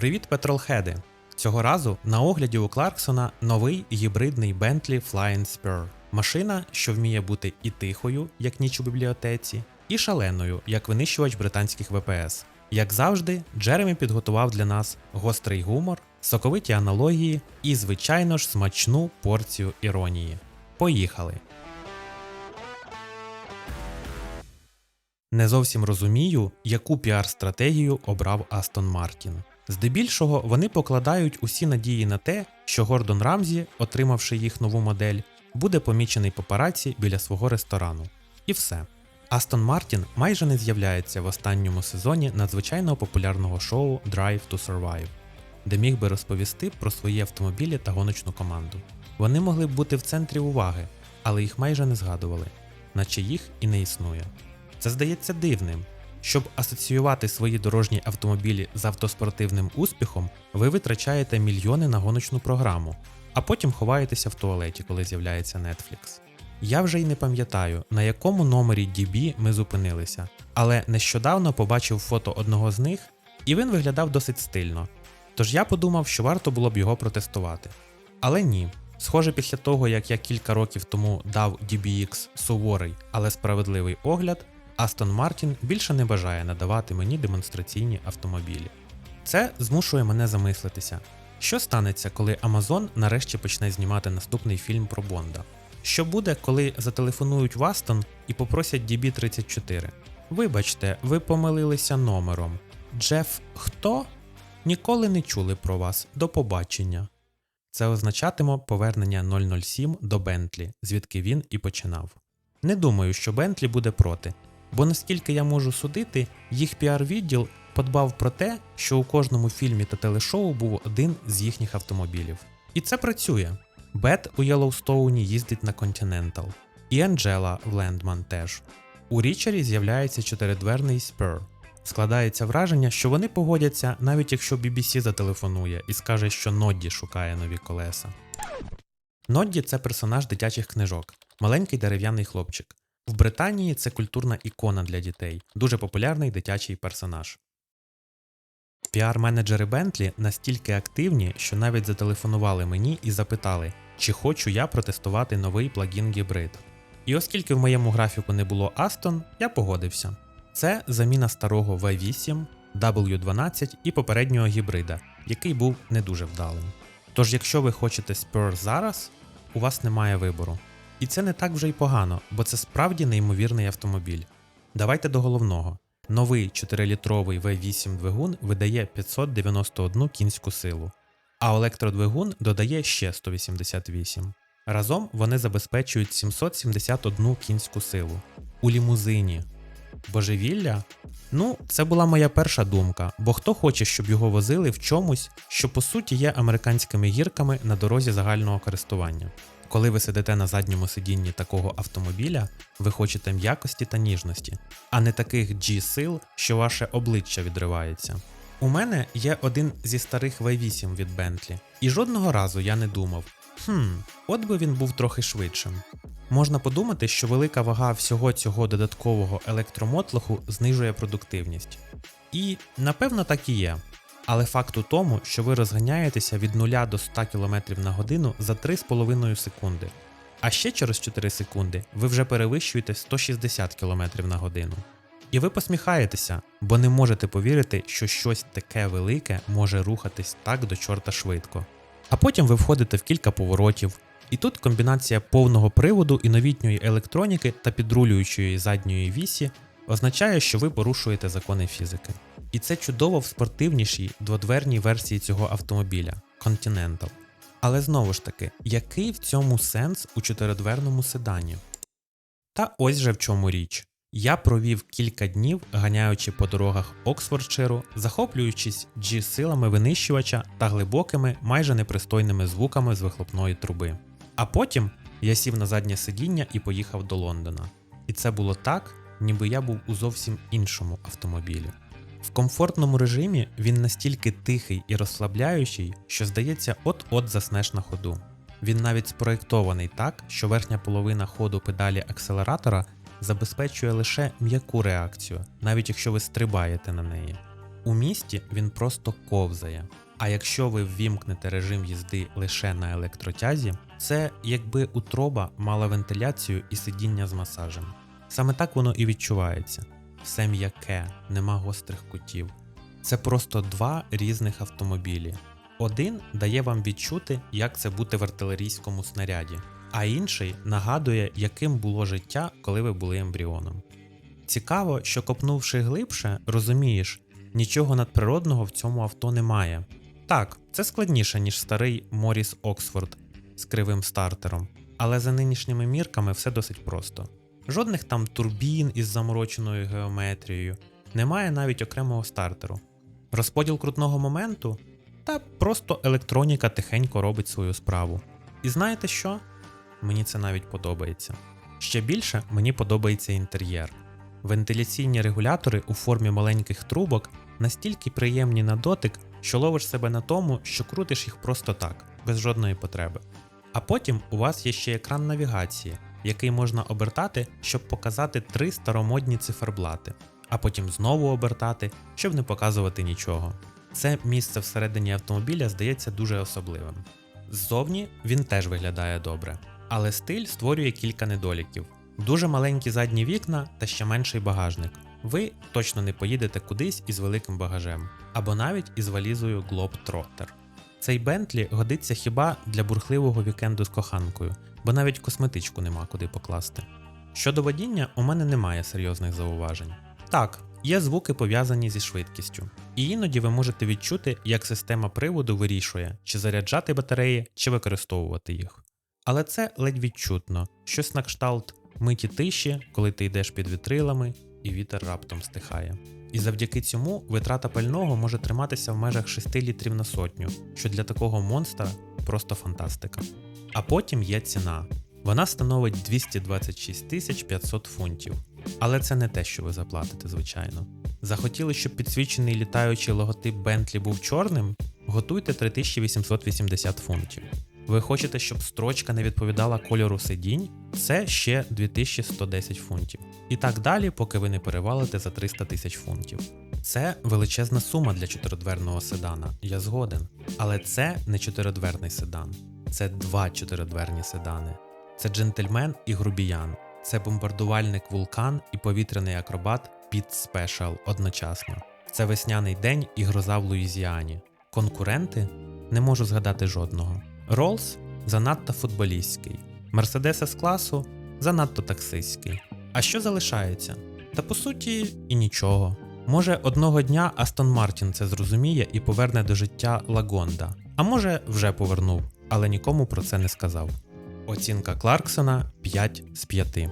Привіт, петролхеди! Цього разу на огляді у Кларксона новий гібридний Bentley Flying Spur. Машина, що вміє бути і тихою, як ніч у бібліотеці, і шаленою, як винищувач британських ВПС. Як завжди, Джеремі підготував для нас гострий гумор, соковиті аналогії і, звичайно ж, смачну порцію іронії. Поїхали! Не зовсім розумію, яку піар-стратегію обрав Астон Мартін. Здебільшого вони покладають усі надії на те, що Гордон Рамзі, отримавши їх нову модель, буде помічений папараці біля свого ресторану. І все. Астон Мартін майже не з'являється в останньому сезоні надзвичайно популярного шоу Drive to Survive, де міг би розповісти про свої автомобілі та гоночну команду. Вони могли б бути в центрі уваги, але їх майже не згадували, наче їх і не існує. Це здається дивним. Щоб асоціювати свої дорожні автомобілі з автоспортивним успіхом, ви витрачаєте мільйони на гоночну програму, а потім ховаєтеся в туалеті, коли з'являється Netflix. Я вже й не пам'ятаю, на якому номері DB ми зупинилися, але нещодавно побачив фото одного з них, і він виглядав досить стильно. Тож я подумав, що варто було б його протестувати. Але ні. Схоже, після того, як я кілька років тому дав DBX суворий, але справедливий огляд, Астон Мартін більше не бажає надавати мені демонстраційні автомобілі. Це змушує мене замислитися, що станеться, коли Amazon нарешті почне знімати наступний фільм про Бонда. Що буде, коли зателефонують в Астон і попросять DB34? Вибачте, ви помилилися номером. Джеф хто? Ніколи не чули про вас. До побачення. Це означатиме повернення 007 до Бентлі, звідки він і починав. Не думаю, що Бентлі буде проти, бо наскільки я можу судити, їх піар-відділ подбав про те, що у кожному фільмі та телешоу був один з їхніх автомобілів. І це працює. Бет у Єлоустоуні їздить на Continental, і Анджела в Лендман теж. У Річері з'являється чотиридверний Spur. Складається враження, що вони погодяться, навіть якщо BBC зателефонує і скаже, що Нодді шукає нові колеса. Нодді це персонаж дитячих книжок, маленький дерев'яний хлопчик. В Британії це культурна ікона для дітей, дуже популярний дитячий персонаж. Піар-менеджери Bentley настільки активні, що навіть зателефонували мені і запитали, чи хочу я протестувати новий плагін гібрид. І оскільки в моєму графіку не було Aston, я погодився. Це заміна старого V8, W12 і попереднього гібрида, який був не дуже вдалим. Тож, якщо ви хочете Spur зараз, у вас немає вибору. І це не так вже й погано, бо це справді неймовірний автомобіль. Давайте до головного. Новий 4-літровий V8 двигун видає 591 кінську силу, а електродвигун додає ще 188. Разом вони забезпечують 771 кінську силу. У лімузині. Божевілля? Ну, це була моя перша думка, бо хто хоче, щоб його возили в чомусь, що по суті є американськими гірками на дорозі загального користування. Коли ви сидите на задньому сидінні такого автомобіля, ви хочете м'якості та ніжності, а не таких G-сил, що ваше обличчя відривається. У мене є один зі старих V8 від Bentley, і жодного разу я не думав, хм, от би він був трохи швидшим. Можна подумати, що велика вага всього цього додаткового електромотлоху знижує продуктивність. І напевно так і є. Але факт у тому, що ви розганяєтеся від 0 до 100 км на годину за 3,5 секунди. А ще через 4 секунди ви вже перевищуєте 160 км на годину. І ви посміхаєтеся, бо не можете повірити, що щось таке велике може рухатись так до чорта швидко. А потім ви входите в кілька поворотів, і тут комбінація повного приводу і новітньої електроніки та підрулюючої задньої вісі означає, що ви порушуєте закони фізики. І це чудово в спортивнішій дводверній версії цього автомобіля Continental. Але знову ж таки, який в цьому сенс у чотиридверному седані? Та ось же в чому річ. Я провів кілька днів, ганяючи по дорогах Оксфордширу, захоплюючись G-силами винищувача та глибокими, майже непристойними звуками з вихлопної труби. А потім я сів на заднє сидіння і поїхав до Лондона. І це було так, ніби я був у зовсім іншому автомобілі. В комфортному режимі він настільки тихий і розслабляючий, що здається, от-от заснеш на ходу. Він навіть спроєктований так, що верхня половина ходу педалі акселератора забезпечує лише м'яку реакцію, навіть якщо ви стрибаєте на неї. У місті він просто ковзає. А якщо ви ввімкнете режим їзди лише на електротязі, це якби утроба мала вентиляцію і сидіння з масажем. Саме так воно і відчувається. Все м'яке, нема гострих кутів. Це просто два різних автомобілі. Один дає вам відчути, як це бути в артилерійському снаряді, а інший нагадує, яким було життя, коли ви були ембріоном. Цікаво, що копнувши глибше, розумієш, нічого надприродного в цьому авто немає. Так, це складніше, ніж старий Моріс Оксфорд з кривим стартером, але за нинішніми мірками все досить просто. Жодних там турбін із замороченою геометрією, немає навіть окремого стартеру. Розподіл крутного моменту та просто електроніка тихенько робить свою справу. І знаєте що? Мені це навіть подобається. Ще більше мені подобається інтер'єр. Вентиляційні регулятори у формі маленьких трубок настільки приємні на дотик, що ловиш себе на тому, що крутиш їх просто так, без жодної потреби. А потім у вас є ще екран навігації, який можна обертати, щоб показати три старомодні циферблати, а потім знову обертати, щоб не показувати нічого. Це місце всередині автомобіля здається дуже особливим. Ззовні він теж виглядає добре, але стиль створює кілька недоліків. Дуже маленькі задні вікна та ще менший багажник. Ви точно не поїдете кудись із великим багажем, або навіть із валізою Globetrotter. Цей Бентлі годиться хіба для бурхливого вікенду з коханкою, бо навіть косметичку нема куди покласти. Щодо водіння, у мене немає серйозних зауважень. Так, є звуки пов'язані зі швидкістю, і іноді ви можете відчути, як система приводу вирішує, чи заряджати батареї, чи використовувати їх. Але це ледь відчутно, щось на кшталт миті тиші, коли ти йдеш під вітрилами, і вітер раптом стихає. І завдяки цьому витрата пального може триматися в межах 6 літрів на сотню, що для такого монстра просто фантастика. А потім є ціна. Вона становить 226 500 фунтів. Але це не те, що ви заплатите, звичайно. Захотіли, щоб підсвічений літаючий логотип Bentley був чорним? Готуйте 3880 фунтів. Ви хочете, щоб строчка не відповідала кольору сидінь? Це ще 2110 фунтів. І так далі, поки ви не перевалите за 300 тисяч фунтів. Це величезна сума для чотиридверного седана, я згоден. Але це не чотиридверний седан, це два чотиридверні седани. Це джентльмен і грубіян, це бомбардувальник вулкан і повітряний акробат Піт Спешал одночасно. Це весняний день і гроза в Луїзіані. Конкуренти не можу згадати жодного. Роллс занадто футболістський, Мерседес з класу занадто таксистський. А що залишається? Та по суті, і нічого. Може, одного дня Астон Мартін це зрозуміє і поверне до життя Лагонда, а може, вже повернув, але нікому про це не сказав. Оцінка Кларксона 5 з 5.